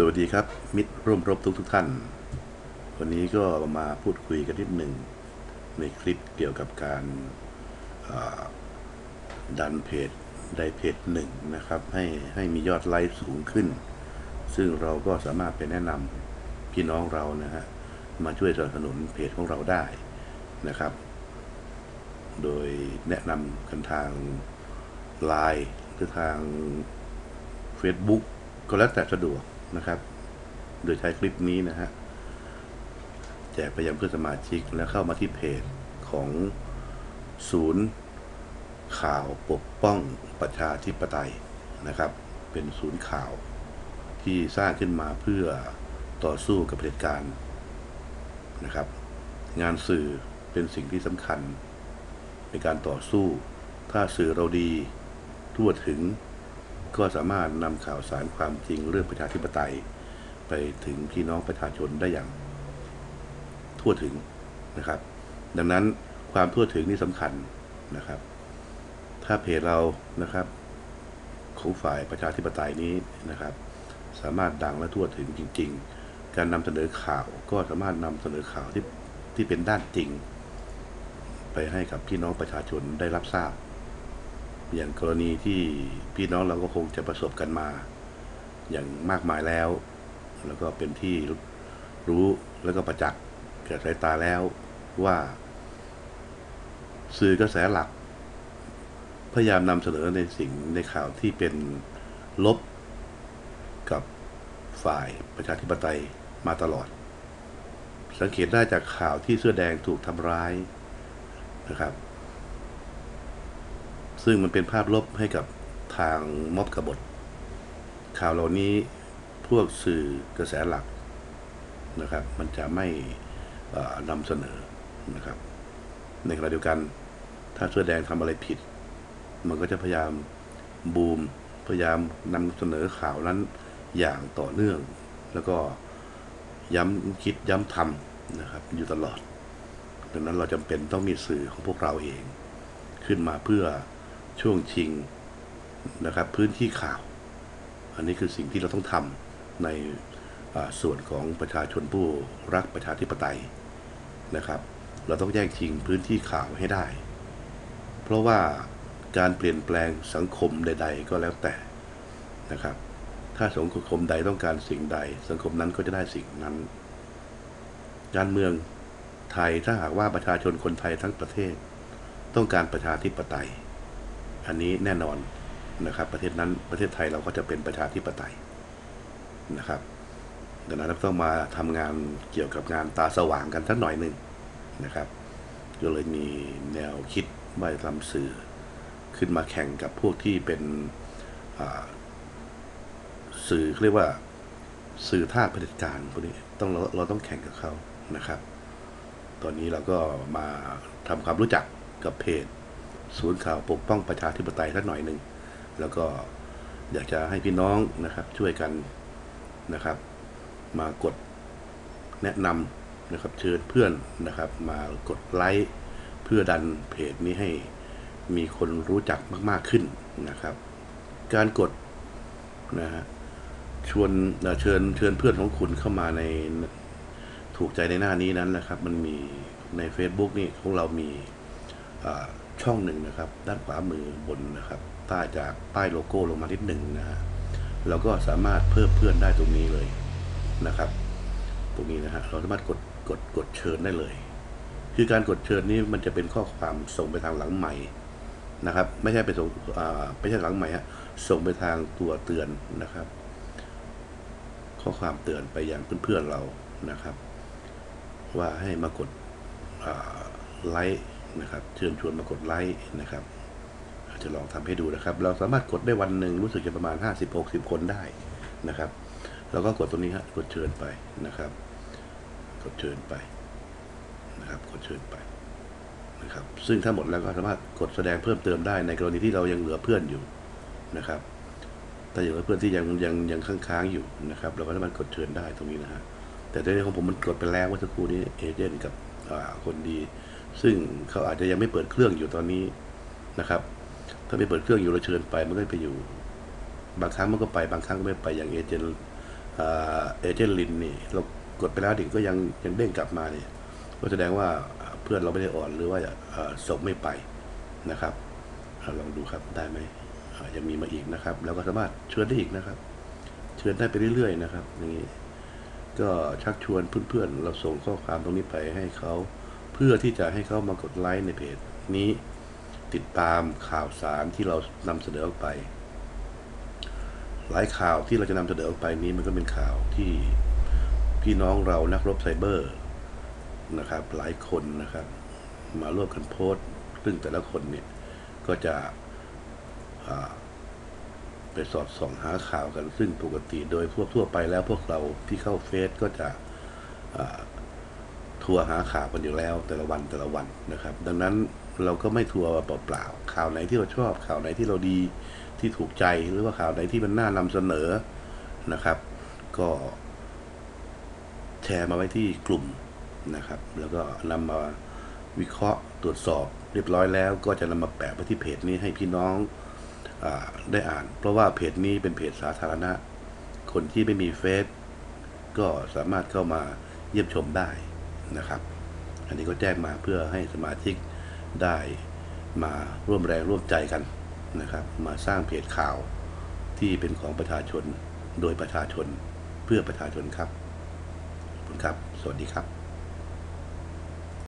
สวัสดีครับ มิตรร่วมรบทุกทุกท่าน วันนี้ก็มาพูดคุยกันนิดหนึ่งในคลิปเกี่ยวกับการดันเพจใดเพจหนึ่งนะครับ ให้ให้มียอดไลค์สูงขึ้น ซึ่งเราก็สามารถไปแนะนำพี่น้องเรานะฮะมาช่วยสนับสนุนเพจของเราได้นะครับ โดยแนะนำกันทางไลน์หรือทาง Facebook ก็แล้วแต่สะดวก นะครับ โดยใช้คลิปนี้นะฮะแจกไปยังเพื่อนสมาชิกแล้วเข้ามาที่เพจของศูนย์ข่าวปกป้องประชาธิปไตยนะครับ เป็นศูนย์ข่าวที่สร้างขึ้นมาเพื่อต่อสู้กับเผด็จการนะครับ งานสื่อเป็นสิ่งที่สำคัญในการต่อสู้ ถ้าสื่อเราดีทั่วถึง ก็สามารถนำข่าวสารความจริงเรื่องประชาธิปไตย ไปถึงพี่น้องประชาชนได้อย่างทั่วถึงนะครับ ดังนั้นความทั่วถึงนี่สำคัญนะครับ ถ้าเพจเรานะครับ ของฝ่ายประชาธิปไตยนี้นะครับ สามารถดังและทั่วถึงจริง ๆ การนำเสนอข่าวก็สามารถนำเสนอข่าวที่ที่เป็นด้านจริง ไปให้กับพี่น้องประชาชนได้รับทราบ อย่างกรณีที่พี่น้องเราก็คงจะประสบกันมา อย่างมากมายแล้ว แล้วก็เป็นที่รู้แล้วก็ประจักษ์แก่สายตาแล้วว่า สื่อกระแสหลัก พยายามนำเสนอในสิ่งในข่าวที่เป็นลบกับฝ่ายประชาธิปไตยมาตลอด สังเกตได้จากข่าวที่เสื้อแดงถูกทำร้ายนะครับ ซึ่งมันเป็นภาพลบให้กับทางม็อบกบฏ ข่าวเหล่านี้พวกสื่อกระแสหลักนะครับ มันจะไม่นำเสนอนะครับ ในขณะเดียวกันถ้าเสื้อแดงทำอะไรผิด มันก็จะพยายามบูมพยายามนำเสนอข่าวนั้นอย่างต่อเนื่อง แล้วก็ย้ำคิดย้ำทำนะครับ อยู่ตลอดดังนั้นเราจำเป็นต้องมีสื่อของพวกเราเอง ขึ้นมาเพื่อ ช่วงชิงนะครับพื้นที่ข่าว อันนี้คือสิ่งที่เราต้องทำในส่วนของประชาชนผู้รักประชาธิปไตยนะครับ เราต้องแย่งชิงพื้นที่ข่าวให้ได้ เพราะว่าการเปลี่ยนแปลงสังคมใด ๆ ก็แล้วแต่นะครับ ถ้าสังคมใดต้องการสิ่งใด สังคมนั้นก็จะได้สิ่งนั้น การเมืองไทยถ้าหากว่าประชาชนคนไทยทั้งประเทศ ต้องการประชาธิปไตย อันนี้แน่นอนนะครับ ประเทศนั้นประเทศไทยเราก็จะเป็นประชาธิปไตยนะครับดังนั้นเราต้องมาทำงานเกี่ยวกับงานตาสว่างกันสักหน่อยหนึ่งนะครับก็เลยมีแนวคิดว่าทำสื่อขึ้นมาแข่งกับพวกที่เป็นสื่อเรียกว่าสื่อท่าเผด็จการพวกนี้ต้องเราเราต้องแข่งกับเขานะครับ ตอนนี้เราก็มาทำความรู้จักกับเพจ ศูนย์ข่าวปกป้องประชาธิปไตยสักหน่อยหนึ่ง แล้วก็อยากจะให้พี่น้องนะครับ ช่วยกันนะครับ มากดแนะนำนะครับ เชิญเพื่อนนะครับ มากดไลค์เพื่อดันเพจนี้ให้มีคนรู้จักมาก ๆขึ้นนะครับ การกดนะฮะชวนเชิญเชิญเพื่อนของคุณเข้ามาในถูกใจในหน้านี้นั้นนะครับ มันมีใน Facebook นี่ของเรามี ช่องหนึ่งนะครับ ด้านขวามือบนนะครับใต้จากป้ายโลโก้ลงมานิดหนึ่งนะฮะเราก็สามารถเพิ่มเพื่อนได้ตรงนี้เลยนะครับ ตรงนี้นะฮะเราสามารถกดกดกดเชิญได้เลย คือการกดเชิญนี้มันจะเป็นข้อความส่งไปทางหลังใหม่นะครับ ไม่ใช่ไปส่งไม่ใช่หลังใหม่ฮะส่งไปทางตัวเตือนนะครับ ข้อความเตือนไปยังเพื่อนๆเรานะครับ ว่าให้มากดไลค์ นะครับ เชิญชวนมากดไลค์นะครับจะลองทำให้ดูนะครับ เราสามารถกดได้วันหนึ่งรู้สึกจะประมาณ 50-60 คนได้นะครับเราก็กดตรงนี้ฮะกดเชิญไปนะครับ กดเชิญไปนะครับกดเชิญไปนะครับ ซึ่งถ้าหมดแล้วก็สามารถกดแสดงเพิ่มเติมได้ในกรณีที่เรายังเหลือเพื่อนอยู่นะครับถ้าอย่างเหลือเพื่อนที่ยังยังยังค้างๆอยู่นะครับ เราก็สามารถกดเชิญได้ตรงนี้นะฮะแต่ในของผมมันกดไปแล้วเมื่อสักครู่นี้เอเจนต์กับคนดี ซึ่งเขาอาจจะยังไม่เปิดเครื่องอยู่ตอนนี้นะครับ ถ้าไม่เปิดเครื่องอยู่เราเชิญไปมันก็ไปอยู่ บางครั้งมันก็ไปบางครั้งก็ไม่ไปอย่างเอเจนต์เอเจนต์ลินนี่เรากดไปแล้วดิก็ยังยังเด้งกลับมาเนี่ยก็แสดงว่าเพื่อนเราไม่ได้อ่อนหรือว่าส่งไม่ไปนะครับอลองดูครับได้ไหมยังมีมาอีกนะครับ แล้วก็สามารถเชิญได้อีกนะครับ เชิญได้ไปเรื่อยๆนะครับอย่างนี้ก็ชักชวนเพื่อนๆ เราส่งข้อความตรงนี้ไปให้เขา พื่อที่จะให้เขามากดไลค์ในเพจนี้ติดตามข่าวสารที่เรานำเสนอออกไป หลายข่าวที่เราจะนำเสนอออกไปนี้มันก็เป็นข่าวที่พี่น้องเรานักรบไซเบอร์นะครับ หลายคนนะครับ มาร่วมกันโพสต์ซึ่งแต่ละคนเนี่ยก็จะไปสอดส่องหาข่าวกันซึ่งปกติโดยทั่วทั่วไปแล้วพวกเราที่เข้าเฟซก็จะ ทัวร์หาข่าวกันอยู่แล้วแต่ละวันแต่ละวันนะครับ ดังนั้นเราก็ไม่ทัวร์เปล่าๆข่าวไหนที่เราชอบข่าวไหนที่เราดีที่ถูกใจหรือว่าข่าวไหนที่มันน่านำเสนอนะครับ ก็แชร์มาไว้ที่กลุ่มนะครับ แล้วก็นำมาวิเคราะห์ตรวจสอบเรียบร้อยแล้ว ก็จะนำมาแปะไว้ที่เพจนี้ให้พี่น้องอได้อ่าน เพราะว่าเพจนี้เป็นเพจสาธารณะ คนที่ไม่มีเฟซก็สามารถเข้ามาเยี่ยมชมได้ นะครับ อันนี้ก็แจ้งมาเพื่อให้สมาชิกได้มาร่วมแรงร่วมใจกันนะครับ มาสร้างเพจข่าวที่เป็นของประชาชนโดยประชาชนเพื่อประชาชนครับขอบคุณครับ สวัสดีครับ